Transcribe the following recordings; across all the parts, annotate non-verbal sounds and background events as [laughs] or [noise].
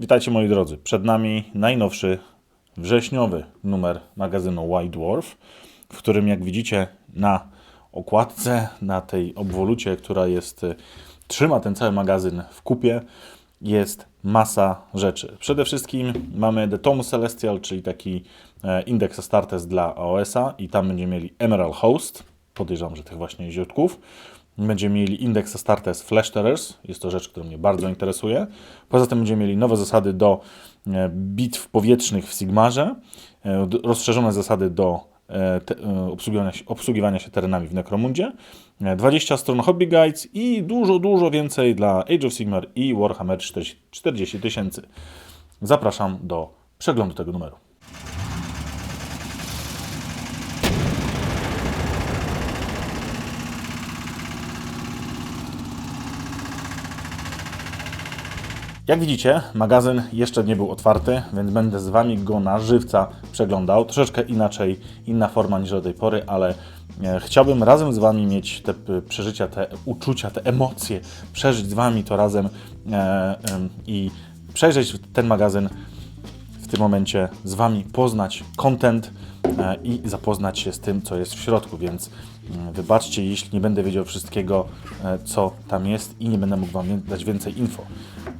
Witajcie moi drodzy. Przed nami najnowszy wrześniowy numer magazynu White Dwarf, w którym jak widzicie na okładce, na tej obwolucie, która jest, y, trzyma ten cały magazyn w kupie, jest masa rzeczy. Przede wszystkim mamy The Tom Celestial, czyli taki e, indeks Astartes dla AOS-a i tam będziemy mieli Emerald Host, podejrzewam, że tych właśnie źródków. Będziemy mieli indeks Astartes Flash Terrors, jest to rzecz, która mnie bardzo interesuje. Poza tym będziemy mieli nowe zasady do e, bitw powietrznych w Sigmarze, e, rozszerzone zasady do e, obsługiwania się, obsługiwania się terenami w Necromundzie, e, 20 stron Hobby Guides i dużo, dużo więcej dla Age of Sigmar i Warhammer 40 tysięcy. Zapraszam do przeglądu tego numeru. Jak widzicie, magazyn jeszcze nie był otwarty, więc będę z Wami go na żywca przeglądał. Troszeczkę inaczej, inna forma niż do tej pory, ale e, chciałbym razem z Wami mieć te przeżycia, te uczucia, te emocje, przeżyć z Wami to razem e, i przejrzeć ten magazyn w tym momencie z Wami, poznać content e, i zapoznać się z tym, co jest w środku, więc mm, wybaczcie, jeśli nie będę wiedział wszystkiego, co tam jest i nie będę mógł Wam dać więcej info.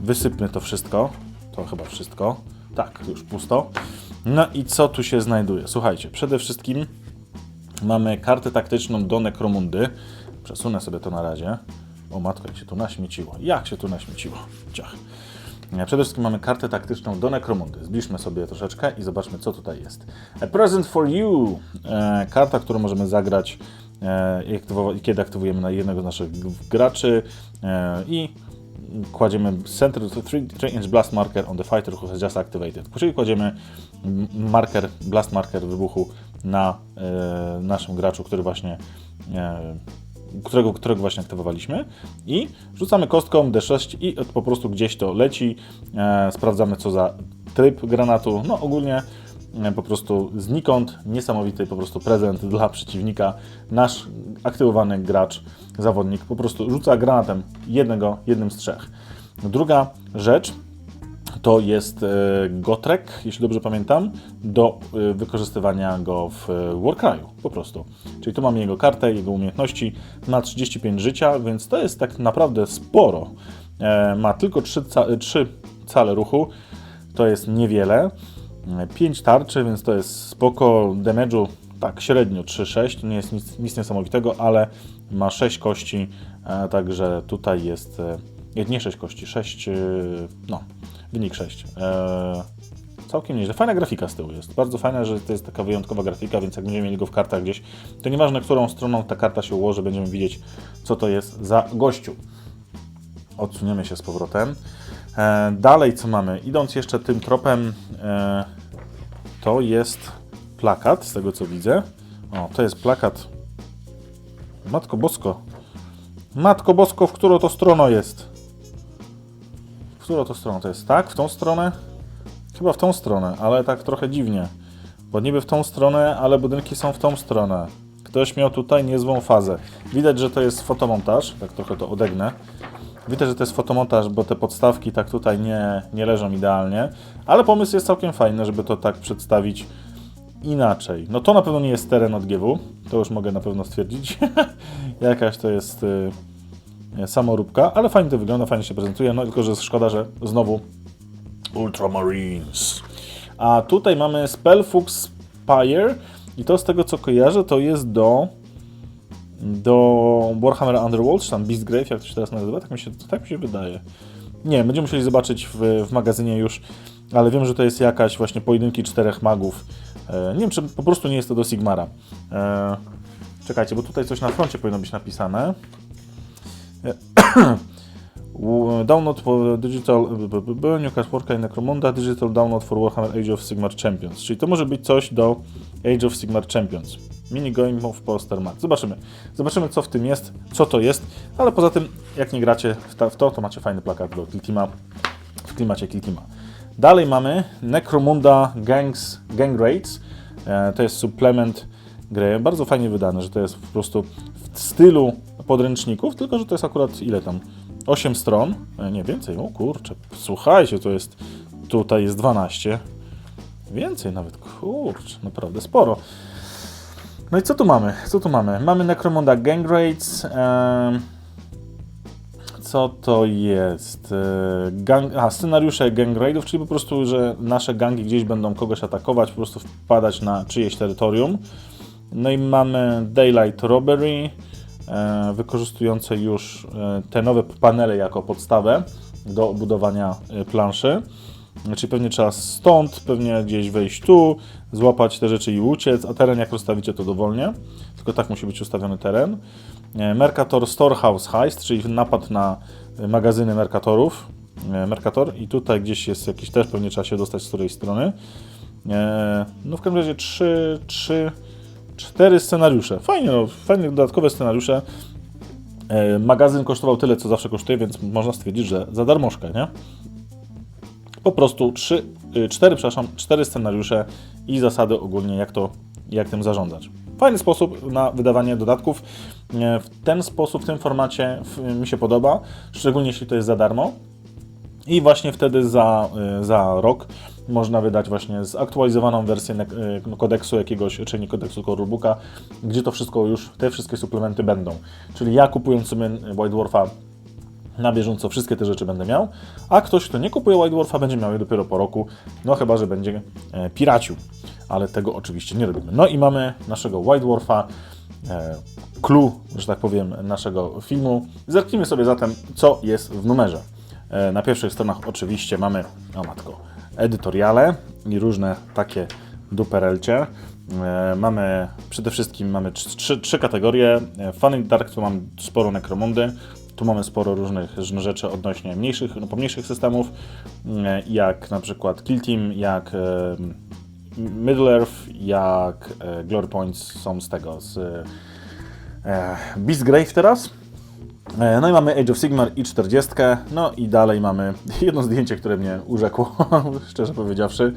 Wysypmy to wszystko, to chyba wszystko, tak, już pusto. No i co tu się znajduje? Słuchajcie, przede wszystkim mamy kartę taktyczną do Necromundy. Przesunę sobie to na razie. O matko, jak się tu naśmieciło. Jak się tu naśmieciło. Ciach. E, Przede wszystkim mamy kartę taktyczną do Necromundy. Zbliżmy sobie troszeczkę i zobaczmy, co tutaj jest. A Present for You. E, karta, którą możemy zagrać, e, kiedy aktywujemy na jednego z naszych graczy e, i kładziemy center to 3 inch blast marker on the fighter who has just activated. Czyli kładziemy marker, blast marker wybuchu na e, naszym graczu, który właśnie e, którego, którego właśnie aktywowaliśmy i rzucamy kostką D6 i po prostu gdzieś to leci. E, sprawdzamy co za tryb granatu. No ogólnie po prostu znikąd niesamowity po prostu prezent dla przeciwnika. Nasz aktywowany gracz, zawodnik po prostu rzuca granatem jednego, jednym z trzech. Druga rzecz to jest e, Gotrek, jeśli dobrze pamiętam, do e, wykorzystywania go w e, Warcryu po prostu. Czyli tu mamy jego kartę, jego umiejętności, ma 35 życia, więc to jest tak naprawdę sporo. E, Ma tylko 3, ca- 3 cale ruchu, to jest niewiele. 5 tarczy, więc to jest spoko. Damage'u tak średnio 3-6, to nie jest nic, nic niesamowitego, ale ma 6 kości, e, także tutaj jest, e, nie, nie 6 kości, 6, e, no, wynik 6. E, całkiem nieźle. Fajna grafika z tyłu jest. Bardzo fajna, że to jest taka wyjątkowa grafika, więc jak będziemy mieli go w kartach gdzieś, to nieważne, którą stroną ta karta się ułoży, będziemy widzieć, co to jest za gościu. Odsuniemy się z powrotem. E, dalej, co mamy? Idąc jeszcze tym tropem, e, to jest plakat, z tego co widzę. O, to jest plakat. Matko Bosko. Matko Bosko, w którą to stroną jest? W którą to stroną to jest? Tak? W tą stronę? Chyba w tą stronę, ale tak trochę dziwnie. Bo niby w tą stronę, ale budynki są w tą stronę. Ktoś miał tutaj niezłą fazę. Widać, że to jest fotomontaż. Tak trochę to odegnę. Widać, że to jest fotomontaż, bo te podstawki tak tutaj nie, nie leżą idealnie. Ale pomysł jest całkiem fajny, żeby to tak przedstawić inaczej. No to na pewno nie jest teren od GW. To już mogę na pewno stwierdzić. [laughs] Jakaś to jest y, samoróbka, ale fajnie to wygląda, fajnie się prezentuje. No tylko, że szkoda, że znowu Ultramarines. A tutaj mamy Spellfux Spire i to z tego co kojarzę, to jest do do Warhammer Underworld, czy tam Beastgrave, jak to się teraz nazywa, tak mi się, tak mi się wydaje. Nie, będziemy musieli zobaczyć w, w magazynie już, ale wiem, że to jest jakaś właśnie pojedynki czterech magów. E, nie wiem, czy po prostu nie jest to do Sigmara. E, czekajcie, bo tutaj coś na froncie powinno być napisane. [clears throat] W- Download for Digital b- b- b- New Worka i Necromunda Digital Download for Warhammer Age of Sigmar Champions. Czyli to może być coś do Age of Sigmar Champions. Mini Game of Poster Max. Zobaczymy. Zobaczymy co w tym jest, co to jest, ale poza tym jak nie gracie w, ta, w to, to macie fajny plakat do Kill Teama w klimacie Kill Teama. Dalej mamy Necromunda Gangs, Gang Raids. E, to jest suplement gry. Bardzo fajnie wydane, że to jest po prostu w stylu podręczników, tylko że to jest akurat ile tam? 8 stron, e, nie więcej, o kurczę, słuchajcie, to jest tutaj jest 12. Więcej nawet, kurczę, naprawdę sporo. No i co tu mamy? Co tu mamy? Mamy Necromonda Gang Raids. em, co to jest? E, Gang, a, scenariusze gang raidów, czyli po prostu, że nasze gangi gdzieś będą kogoś atakować, po prostu wpadać na czyjeś terytorium. No i mamy Daylight Robbery, e, wykorzystujące już e, te nowe panele jako podstawę do budowania planszy. Czyli pewnie trzeba stąd, pewnie gdzieś wejść tu, złapać te rzeczy i uciec, a teren jak rozstawicie to dowolnie, tylko tak musi być ustawiony teren. E, Mercator Storehouse Heist, czyli napad na magazyny Mercatorów. E, Mercator i tutaj gdzieś jest jakiś też, pewnie trzeba się dostać z której strony. E, No w każdym razie trzy, trzy, cztery scenariusze. Fajnie, no, fajne dodatkowe scenariusze. Magazyn kosztował tyle, co zawsze kosztuje, więc można stwierdzić, że za darmożkę, nie? Po prostu trzy, y, cztery, przepraszam, cztery scenariusze i zasady ogólnie, jak to, jak tym zarządzać. Fajny sposób na wydawanie dodatków. E, W ten sposób, w tym formacie w- mi się podoba, szczególnie jeśli to jest za darmo. I właśnie wtedy za, y, za rok można wydać właśnie zaktualizowaną wersję y, kodeksu jakiegoś, czy nie kodeksu, tylko rulebooka, gdzie to wszystko już, te wszystkie suplementy będą. Czyli ja kupując sobie White Dwarfa na bieżąco wszystkie te rzeczy będę miał, a ktoś, kto nie kupuje White Dwarfa, będzie miał je dopiero po roku, no chyba, że będzie e, piracił, ale tego oczywiście nie robimy. No i mamy naszego White Dwarfa, e, clue, że tak powiem, naszego filmu. Zerknijmy sobie zatem, co jest w numerze. E, na pierwszych stronach oczywiście mamy, o matko, edytoriale i różne takie duperelcie. E, Mamy przede wszystkim mamy trz- trzy, trzy kategorie. E, Fun in Dark, tu mam sporo nekromondy. Tu mamy sporo różnych rzeczy odnośnie mniejszych, no, pomniejszych systemów, e, jak na przykład Kill Team, jak Middle Earth, jak e, Glory Points są z tego, z e, Beast Grave teraz. E, No i mamy Age of Sigmar i 40. No i dalej mamy [laughs] jedno zdjęcie, które mnie urzekło, [laughs] szczerze powiedziawszy.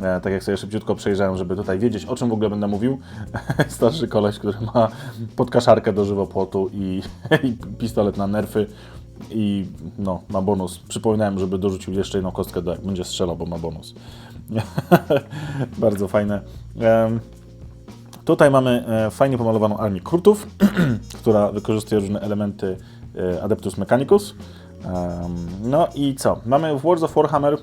E, Tak jak sobie szybciutko przejrzałem, żeby tutaj wiedzieć, o czym w ogóle będę mówił. [laughs] Starszy koleś, który ma podkaszarkę do żywopłotu i, [laughs] i pistolet na nerfy i no, ma bonus. Przypominałem, żeby dorzucił jeszcze jedną kostkę, do, będzie strzelał, bo ma bonus. [laughs] Bardzo fajne. Tutaj mamy e, fajnie pomalowaną armię Krutów, [clears throat] która wykorzystuje różne elementy e, Adeptus Mechanicus. No i co? Mamy w World of Warhammer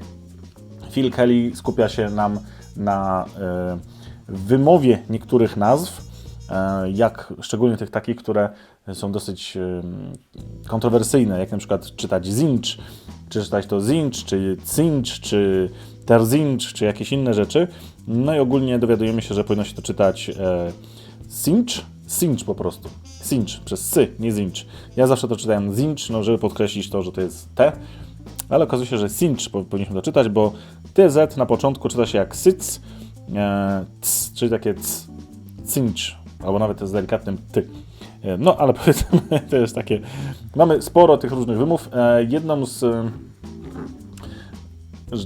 Phil Kelly skupia się nam na e, wymowie niektórych nazw, e, jak szczególnie tych takich, które są dosyć e, kontrowersyjne, jak na przykład czytać Zinch, czy czytać to Zinch, czy Cinch, czy Terzinch, czy jakieś inne rzeczy. No i ogólnie dowiadujemy się, że powinno się to czytać Cinch, Cinch po prostu. Cinch, przez sy, nie Zinch. Ja zawsze to czytałem Zinch, no żeby podkreślić to, że to jest T, ale okazuje się, że Cinch po- powinniśmy to czytać, bo TZ na początku czyta się jak Syc, e, czyli takie c, Cinch, albo nawet z delikatnym ty. E, No, ale [laughs] powiedzmy, to jest takie. Mamy sporo tych różnych wymów. E, Jedną z e,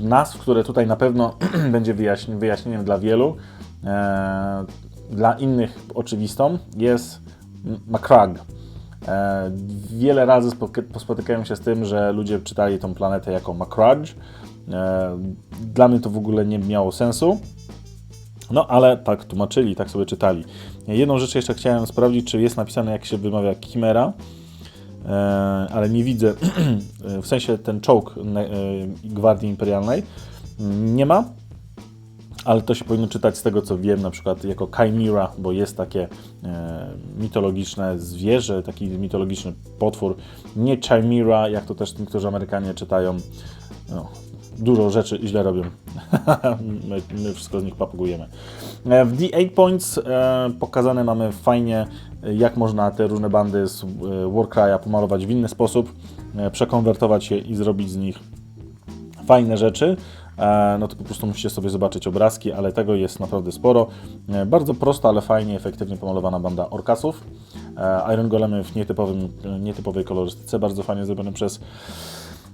nazw, które tutaj na pewno [clears throat] będzie wyjaśni- wyjaśnieniem dla wielu, e, dla innych oczywistą, jest Macrag. E, wiele razy spotyka- spotykałem się z tym, że ludzie czytali tą planetę jako Macrag. E, dla mnie to w ogóle nie miało sensu. No, ale tak tłumaczyli, tak sobie czytali. Jedną rzecz jeszcze chciałem sprawdzić, czy jest napisane, jak się wymawia Chimera, e, ale nie widzę, [clears throat] w sensie ten czołg e, Gwardii Imperialnej mm, nie ma, ale to się powinno czytać z tego, co wiem, na przykład jako Chimera, bo jest takie e, mitologiczne zwierzę, taki mitologiczny potwór, nie Chimera, jak to też niektórzy Amerykanie czytają. No, dużo rzeczy źle robią. [laughs] my, my wszystko z nich papugujemy. E, W The 8 Points e, pokazane mamy fajnie, e, jak można te różne bandy z Warcry'a pomalować w inny sposób, przekonwertować je i zrobić z nich fajne rzeczy, no to po prostu musicie sobie zobaczyć obrazki, ale tego jest naprawdę sporo. Bardzo prosta, ale fajnie, efektywnie pomalowana banda orkasów. Iron Golemy w nietypowym, nietypowej kolorystyce, bardzo fajnie zrobione przez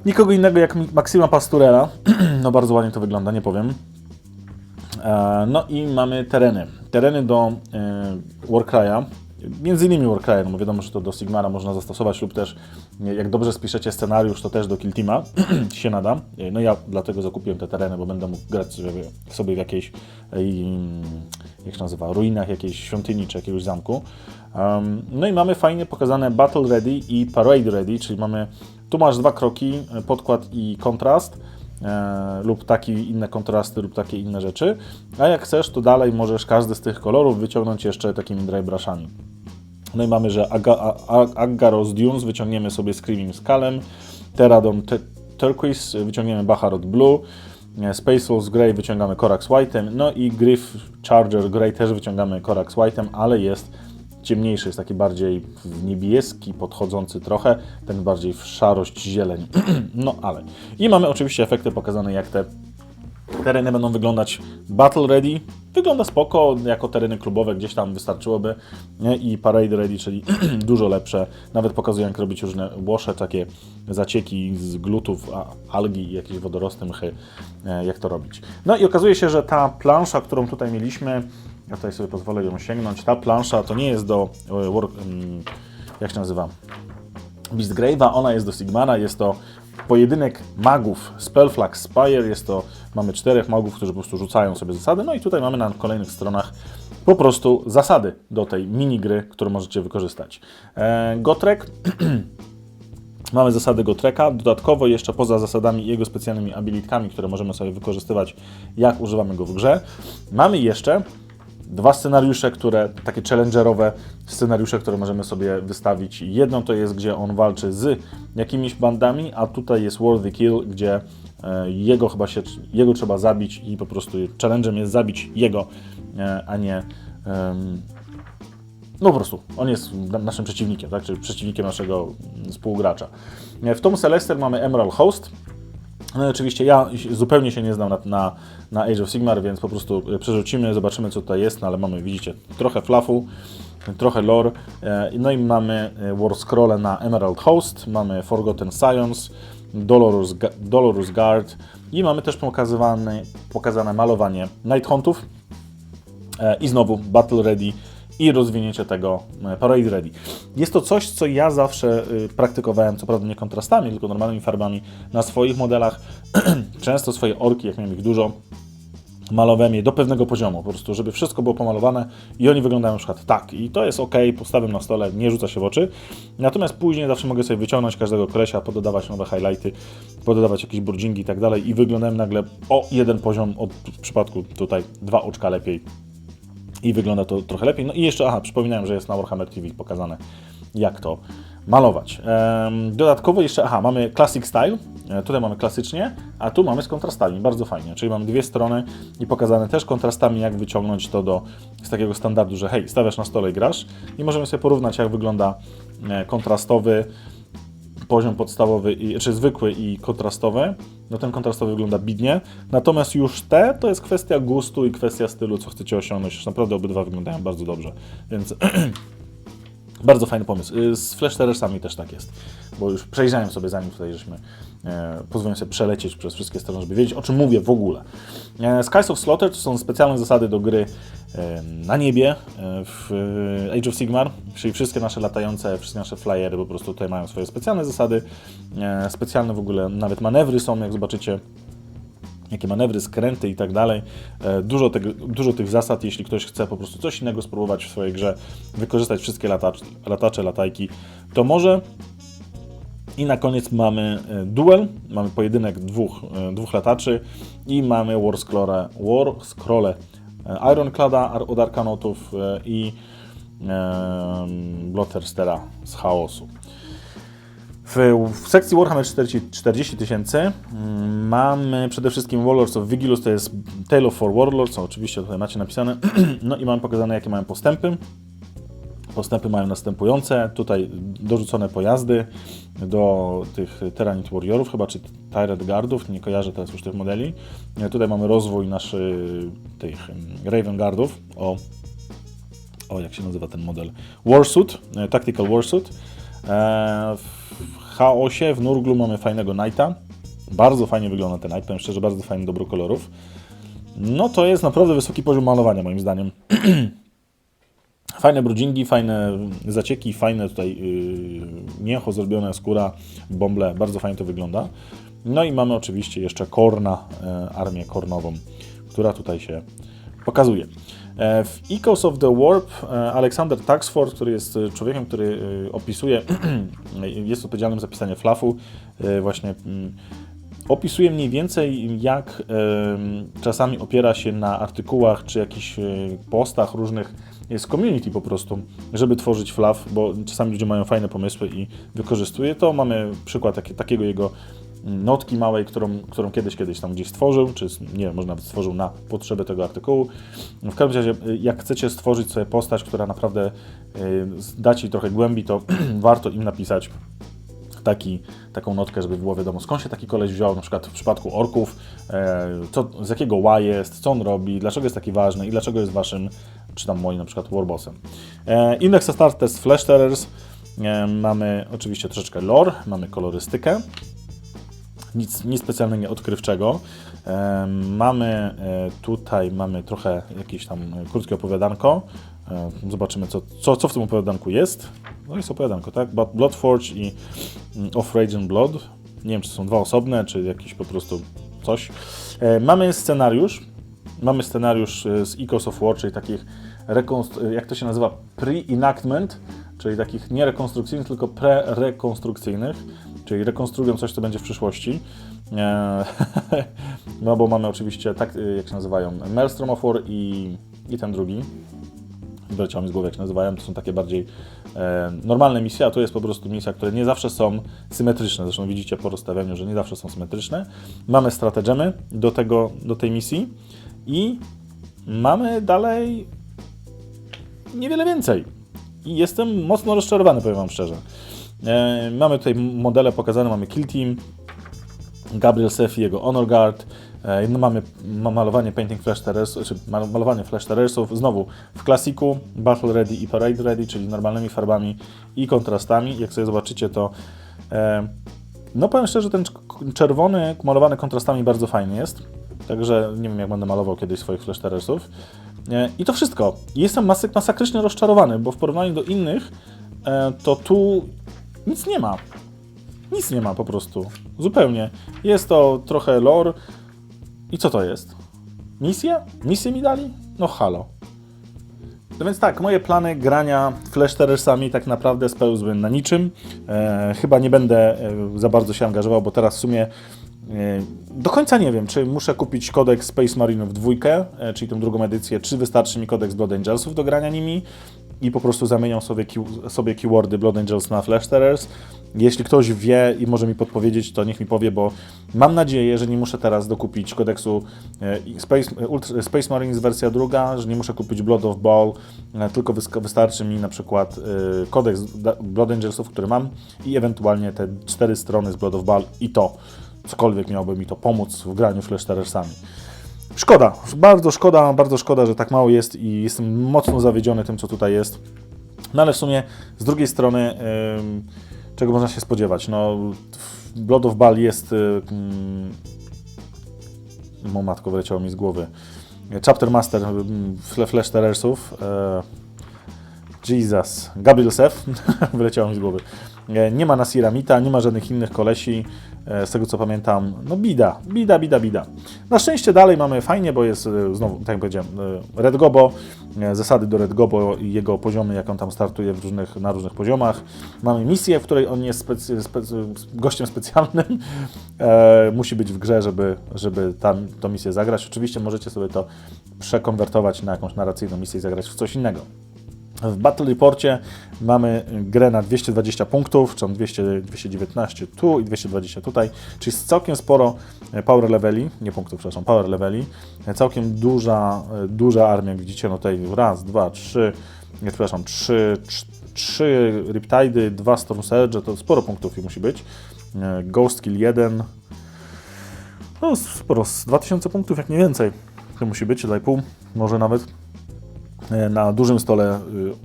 nikogo innego jak Maxima Pasturella. [clears throat] no bardzo ładnie to wygląda, nie powiem. E, No i mamy tereny. Tereny do e, Warcry'a Między innymi Warcry, no bo wiadomo, że to do Sigmara można zastosować lub też nie, jak dobrze spiszecie scenariusz, to też do Kill Teama [clears throat] się nada. No ja dlatego zakupiłem te tereny, bo będę mógł grać sobie, w jakiejś, em, jak się nazywa, ruinach jakiejś świątyni czy jakiegoś zamku. No i mamy fajnie pokazane Battle Ready i Parade Ready, czyli mamy, tu masz dwa kroki, e, podkład i kontrast, e, lub takie inne kontrasty, lub takie inne rzeczy, a jak chcesz, to dalej możesz każdy z tych kolorów wyciągnąć jeszcze takimi dry brushami. No i mamy, że Aga, A- Aggaros Dunes wyciągniemy sobie Screaming Skalem, Terradon Te- Turquoise wyciągniemy Baharot Blue, e, Space Wolves Grey wyciągamy Corax White'em, no i Griff Charger Grey też wyciągamy Corax White'em, ale jest ciemniejszy, jest taki bardziej w niebieski, podchodzący trochę, ten bardziej w szarość, zieleń. [clears throat] no ale. I mamy oczywiście efekty pokazane, jak te tereny będą wyglądać battle ready. Wygląda spoko, jako tereny klubowe gdzieś tam wystarczyłoby. I parade ready, czyli [clears throat] dużo lepsze. Nawet pokazują, jak robić różne łosze, takie zacieki z glutów, algi i jakieś wodorosty, mchy, e, jak to robić. No i okazuje się, że ta plansza, którą tutaj mieliśmy, ja tutaj sobie pozwolę ją sięgnąć, ta plansza to nie jest do, e, work, jak się nazywa, Beastgrave'a, ona jest do Sigmara, jest to pojedynek magów. Spellflag Spire, jest to, mamy czterech magów, którzy po prostu rzucają sobie zasady, no i tutaj mamy na kolejnych stronach po prostu zasady do tej minigry, którą możecie wykorzystać. E, Gotrek, [clears throat] mamy zasady Gotreka, dodatkowo jeszcze poza zasadami i jego specjalnymi abilitkami, które możemy sobie wykorzystywać, jak używamy go w grze, mamy jeszcze dwa scenariusze, które takie challengerowe scenariusze, które możemy sobie wystawić. Jedno to jest, gdzie on walczy z jakimiś bandami, a tutaj jest Worthy Kill, gdzie e, jego chyba się, jego trzeba zabić i po prostu challenge'em jest zabić jego, e, a nie no po prostu, on jest na- naszym przeciwnikiem, tak? czyli przeciwnikiem naszego mm, współgracza. E, W Tom Celester mamy Emerald Host, no oczywiście ja zupełnie się nie znam na, na, na Age of Sigmar, więc po prostu e, przerzucimy, zobaczymy co tutaj jest, no ale mamy, widzicie, trochę flafu, trochę lore, e, no i mamy e, War Scrolle na Emerald Host, mamy Forgotten Science, Dolorous, Dolorous Guard i mamy też pokazywane, pokazane malowanie Night Huntów i znowu Battle Ready i rozwinięcie tego e, Parade Ready. Jest to coś, co ja zawsze y, praktykowałem, co prawda nie kontrastami, tylko normalnymi farbami na swoich modelach. [clears throat] Często swoje orki, jak miałem ich dużo, malowałem je do pewnego poziomu, po prostu, żeby wszystko było pomalowane i oni wyglądają na przykład tak. I to jest ok, postawiam na stole, nie rzuca się w oczy. Natomiast później zawsze mogę sobie wyciągnąć każdego kolesia, pododawać nowe highlighty, pododawać jakieś burdzing i tak dalej i wyglądałem nagle o jeden poziom, od, w przypadku tutaj dwa oczka lepiej i wygląda to trochę lepiej. No i jeszcze, aha, przypominałem, że jest na Warhammer TV pokazane, jak to malować. Dodatkowo jeszcze, aha, mamy Classic Style, e, tutaj mamy klasycznie, a tu mamy z kontrastami, bardzo fajnie, czyli mamy dwie strony i pokazane też kontrastami, jak wyciągnąć to do z takiego standardu, że hej, stawiasz na stole i grasz i możemy sobie porównać, jak wygląda e, kontrastowy, poziom podstawowy, i, czy zwykły i kontrastowy, no ten kontrastowy wygląda bidnie, natomiast już te to jest kwestia gustu i kwestia stylu, co chcecie osiągnąć, już naprawdę obydwa wyglądają bardzo dobrze, więc [clears throat] bardzo fajny pomysł. Y, Z Flash Terrorsami też tak jest, bo już przejrzałem sobie zanim tutaj żeśmy e, pozwoliłem sobie przelecieć przez wszystkie strony, żeby wiedzieć o czym mówię w ogóle. E, Skies of Slaughter to są specjalne zasady do gry e, na niebie e, w e, Age of Sigmar, czyli wszystkie nasze latające, wszystkie nasze flyery po prostu tutaj mają swoje specjalne zasady, e, specjalne w ogóle nawet manewry są, jak zobaczycie jakie manewry, skręty i tak dalej. E, Dużo, tego, dużo tych zasad, jeśli ktoś chce po prostu coś innego spróbować w swojej grze, wykorzystać wszystkie latacz, latacze, latajki, to może. I na koniec mamy e, duel, mamy pojedynek dwóch, e, dwóch lataczy i mamy War Scrolle, War Scrolle Ironclada od Arkanotów i e, Blotterstera z Chaosu. W, w sekcji Warhammer 40 tysięcy mm, mamy przede wszystkim Warlords of Vigilus, to jest Tale of Four Warlords, oczywiście tutaj macie napisane. [clears throat] No i mamy pokazane, jakie mają postępy. Postępy mają następujące. Tutaj dorzucone pojazdy do tych Terranit Warriorów, chyba czy Tyrant Guardów, nie kojarzę teraz już tych modeli. E, Tutaj mamy rozwój naszych tych Raven Guardów o, o jak się nazywa ten model? Warsuit, e, Tactical Warsuit. E, chaosie, w Nurglu mamy fajnego Knighta. Bardzo fajnie wygląda ten Knight, powiem szczerze, bardzo fajny dobór kolorów. No to jest naprawdę wysoki poziom malowania moim zdaniem. [clears throat] Fajne brudzingi, fajne zacieki, fajne tutaj yy, zrobione, skóra, bąble, bardzo fajnie to wygląda. No i mamy oczywiście jeszcze Korna, e, armię kornową, która tutaj się pokazuje. E, W Echoes of the Warp e, Alexander Taxford, który jest e, człowiekiem, który opisuje, [clears throat] jest odpowiedzialnym za pisanie flafu, właśnie mm, opisuje mniej więcej jak czasami opiera się na artykułach czy jakichś postach różnych z community po prostu, żeby tworzyć flaw, bo czasami ludzie mają fajne pomysły i wykorzystuje to. Mamy przykład taki, takiego jego notki małej, którą, którą kiedyś, kiedyś tam gdzieś stworzył, czy nie wiem, może nawet stworzył na potrzeby tego artykułu. W każdym razie, e, jak chcecie stworzyć sobie postać, która naprawdę e, da Ci trochę głębi, to [clears throat] warto im napisać taki, taką notkę, żeby było wiadomo skąd się taki koleś wziął, na przykład w przypadku orków, e, co, z jakiego ła jest, co on robi, dlaczego jest taki ważny i dlaczego jest waszym, czy tam moim na przykład warbossem. E, Index Start Flash Terrors, e, mamy oczywiście troszeczkę lore, mamy kolorystykę, nic, nic specjalnego odkrywczego. Mamy e, tutaj mamy trochę jakieś tam krótkie opowiadanko. E, zobaczymy, co, co, co w tym opowiadanku jest. No jest opowiadanko, tak? Bloodforge i mm, Of Rage and Blood. Nie wiem, czy są dwa osobne, czy jakiś po prostu coś. E, mamy scenariusz. Mamy scenariusz z Echoes of War, czyli takich jak to się nazywa? Pre-enactment, czyli takich nie rekonstrukcyjnych, tylko pre-rekonstrukcyjnych, czyli rekonstruują coś, co będzie w przyszłości. E, [laughs] no bo mamy oczywiście, tak e, jak się nazywają, Maelstrom of War i, i ten drugi. Wyleciało mi z głowy, jak się nazywają. To są takie bardziej e, normalne misje, a to jest po prostu misja, które nie zawsze są symetryczne. Zresztą widzicie po rozstawianiu, że nie zawsze są symetryczne. Mamy strategemy do, tego, do tej misji i mamy dalej niewiele więcej. I jestem mocno rozczarowany, powiem Wam szczerze. E, mamy tutaj modele pokazane, mamy Kill Team, Gabriel Sef i jego Honor Guard. E, No mamy ma- malowanie Painting Flash Terrors, czy mal- malowanie Flash Terrorsów znowu w klasiku, Battle Ready i Parade Ready, czyli normalnymi farbami i kontrastami. Jak sobie zobaczycie, to e, no powiem szczerze, ten cz- czerwony malowany kontrastami bardzo fajny jest. Także nie wiem, jak będę malował kiedyś swoich Flash Terrorsów. I to wszystko. Jestem masakrycznie rozczarowany, bo w porównaniu do innych, to tu nic nie ma. Nic nie ma po prostu. Zupełnie. Jest to trochę lore. I co to jest? Misja? Misję mi dali? No halo. No więc tak, moje plany grania Flash Terrorsami tak naprawdę spełzły na niczym. E, chyba nie będę e, za bardzo się angażował, bo teraz w sumie e, do końca nie wiem, czy muszę kupić kodeks Space Marinów dwójkę, e, czyli tą drugą edycję, czy wystarczy mi kodeks Blood Angelsów do grania nimi i po prostu zamienią sobie, key- sobie keywordy Blood Angels na Flash Terrors. Jeśli ktoś wie i może mi podpowiedzieć, to niech mi powie, bo mam nadzieję, że nie muszę teraz dokupić kodeksu e, Space, e, Ultra, Space Marines wersja druga, że nie muszę kupić Blood of Ball, e, tylko wystarczy mi na przykład e, kodeks Blood Angelsów, który mam i ewentualnie te cztery strony z Blood of Ball i to, cokolwiek miałoby mi to pomóc w graniu Flash Terrorsami. Szkoda, bardzo szkoda, bardzo szkoda, że tak mało jest i jestem mocno zawiedziony tym, co tutaj jest. No ale w sumie z drugiej strony, ym, czego można się spodziewać? No, Blood of Ball jest. Ym, o matko, wyleciało mi z głowy. Chapter Master Fle- Flash Terrorsów. E, Jesus. Gabriel Sef. [laughs] wyleciało mi z głowy. E, Nie ma Nasira Mita, nie ma żadnych innych kolesi. E, Z tego co pamiętam, no bida, bida, bida, bida. Na szczęście dalej mamy fajnie, bo jest e, znowu, tak jak powiedziałem, e, Red Gobo, zasady do Red Gobo i jego poziomy, jak on tam startuje w różnych, na różnych poziomach. Mamy misję, w której on jest specy, specy, gościem specjalnym. E, musi być w grze, żeby, żeby tam tą misję zagrać. Oczywiście możecie sobie to przekonwertować na jakąś narracyjną misję i zagrać w coś innego. W Battle Reporcie mamy grę na 220 punktów, czy tam 200, 219 tu i 220 tutaj, czyli całkiem sporo e, power leveli, nie punktów, przepraszam, power leveli. E, Całkiem duża, e, duża armia, widzicie, no tutaj raz, dwa, trzy, nie, przepraszam, trzy, trz- trzy Riptidy, dwa Storm Surge, to sporo punktów musi być. Ghost Kill 1, no sporo, z 2000 punktów, jak nie więcej. To musi być, 2,5, może nawet. E, Na dużym stole y,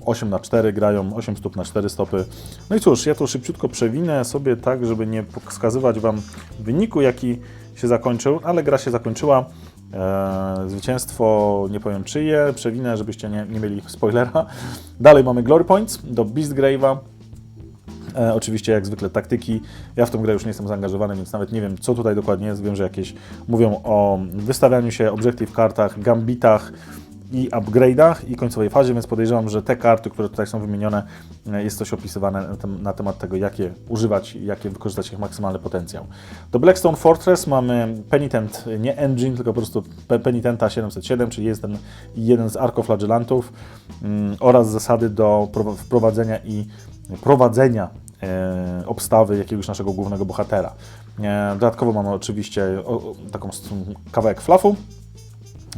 8 na 4 grają, 8 stóp na 4 stopy. No i cóż, ja to szybciutko przewinę sobie tak, żeby nie wskazywać Wam wyniku, jaki się zakończył, ale gra się zakończyła. E, zwycięstwo nie powiem czyje, przewinę, żebyście nie, nie mieli spoilera. Dalej mamy Glory Points do Beastgrave'a. E, oczywiście, jak zwykle, taktyki. Ja w tą grę już nie jestem zaangażowany, więc nawet nie wiem, co tutaj dokładnie jest. Wiem, że jakieś mówią o wystawianiu się, objective kartach, gambitach i upgrade'ach i końcowej fazie, więc podejrzewam, że te karty, które tutaj są wymienione, e, jest coś opisywane na, tem na temat tego, jakie używać i jakie wykorzystać ich maksymalny potencjał. Do Blackstone Fortress mamy Penitent, nie Engine, tylko po prostu Pe- Penitenta 707, czyli jest ten jeden z arkoflagellantów mm, oraz zasady do pro- wprowadzenia i prowadzenia e, obstawy jakiegoś naszego głównego bohatera. E, dodatkowo mamy oczywiście taką kawałek flafu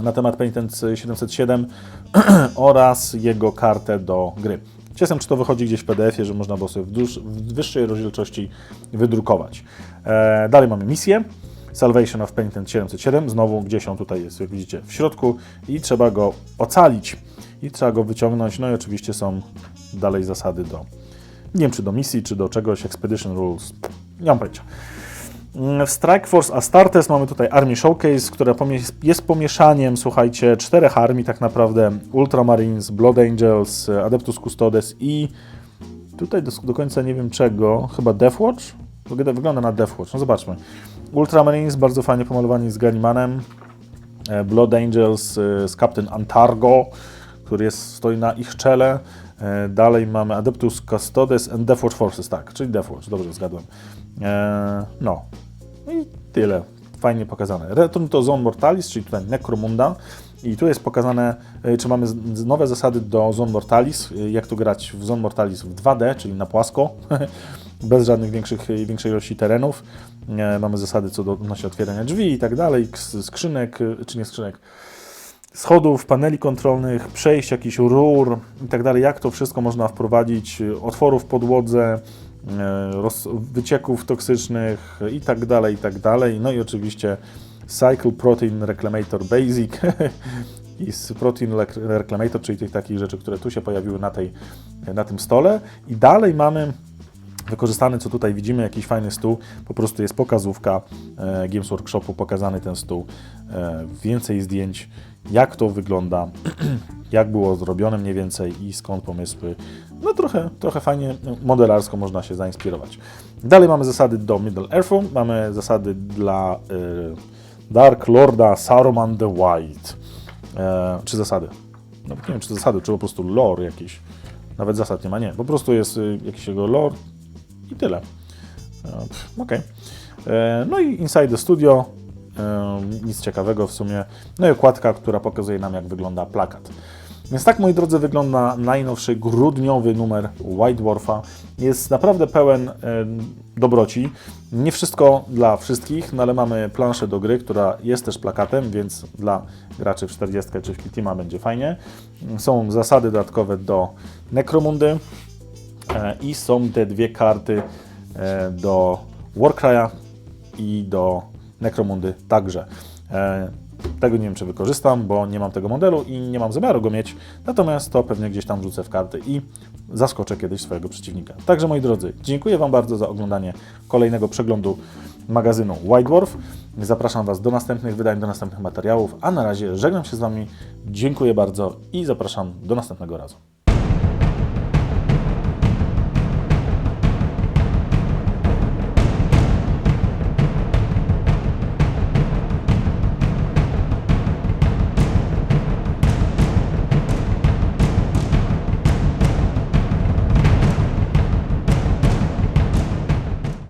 na temat Penitent 707 [clears throat] oraz jego kartę do gry. Ciesem, czy to wychodzi gdzieś w PDF-ie, że można było sobie w, duż, w wyższej rozdzielczości wydrukować. E, dalej mamy misję. Salvation of Penitent 707. Znowu gdzieś on tutaj jest, jak widzicie, w środku i trzeba go ocalić i trzeba go wyciągnąć. No i oczywiście są dalej zasady do, nie wiem czy do misji, czy do czegoś, Expedition Rules, nie mam pojęcia. Mm, W Strike Force Astartes mamy tutaj Army Showcase, która jest pomieszaniem, słuchajcie, czterech armii tak naprawdę, Ultramarines, Blood Angels, Adeptus Custodes i tutaj do, do końca nie wiem czego, chyba Deathwatch? Wygląda na Deathwatch, no zobaczmy. Ultramarines bardzo fajnie pomalowani z Ganimanem, e, Blood Angels e, z Captain Antargo, który jest, stoi na ich czele. E, Dalej mamy Adeptus Custodes and Deathwatch Forces, tak, czyli Deathwatch, dobrze zgadłem. E, No, i tyle. Fajnie pokazane. Return to Zone Mortalis, czyli tutaj Necromunda. I tu jest pokazane, e, czy mamy nowe zasady do Zone Mortalis, e, jak tu grać w Zone Mortalis w 2D, czyli na płasko, [laughs] bez żadnych większych, większej ilości terenów. Mamy zasady co do odnośnie otwierania drzwi i tak dalej, skrzynek, czy nie skrzynek, schodów, paneli kontrolnych, przejść, jakichś rur i tak dalej, jak to wszystko można wprowadzić, otworów w podłodze, wycieków toksycznych i tak dalej, i tak dalej. No i oczywiście Cycle Protein Reclamator Basic [laughs] i Protein Rec- Reclamator, czyli tych takich rzeczy, które tu się pojawiły na, tej, na tym stole. I dalej mamy wykorzystany, co tutaj widzimy, jakiś fajny stół, po prostu jest pokazówka e, Games Workshopu, pokazany ten stół, e, więcej zdjęć, jak to wygląda, [clears throat] jak było zrobione mniej więcej i skąd pomysły. No trochę, trochę fajnie modelarsko można się zainspirować. Dalej mamy zasady do Middle Earthu, mamy zasady dla e, Dark Lorda Saruman the White. E, czy zasady? No nie wiem, czy zasady, czy po prostu lore jakiś. Nawet zasad nie ma, nie. Po prostu jest y, jakiś jego lore i tyle. E, Okej. E, No i Inside the Studio. Nic ciekawego w sumie. No i okładka, która pokazuje nam, jak wygląda plakat. Więc tak, moi drodzy, wygląda najnowszy grudniowy numer White Dwarfa. Jest naprawdę pełen dobroci. Nie wszystko dla wszystkich, no ale mamy planszę do gry, która jest też plakatem, więc dla graczy w 40 czy w Kitima będzie fajnie. Są zasady dodatkowe do Necromundy e, i są te dwie karty e, do Warcry'a i do Necromundy także. E, Tego nie wiem, czy wykorzystam, bo nie mam tego modelu i nie mam zamiaru go mieć, natomiast to pewnie gdzieś tam wrzucę w karty i zaskoczę kiedyś swojego przeciwnika. Także moi drodzy, dziękuję Wam bardzo za oglądanie kolejnego przeglądu magazynu White Dwarf. Zapraszam Was do następnych wydań, do następnych materiałów, a na razie żegnam się z Wami, dziękuję bardzo i zapraszam do następnego razu.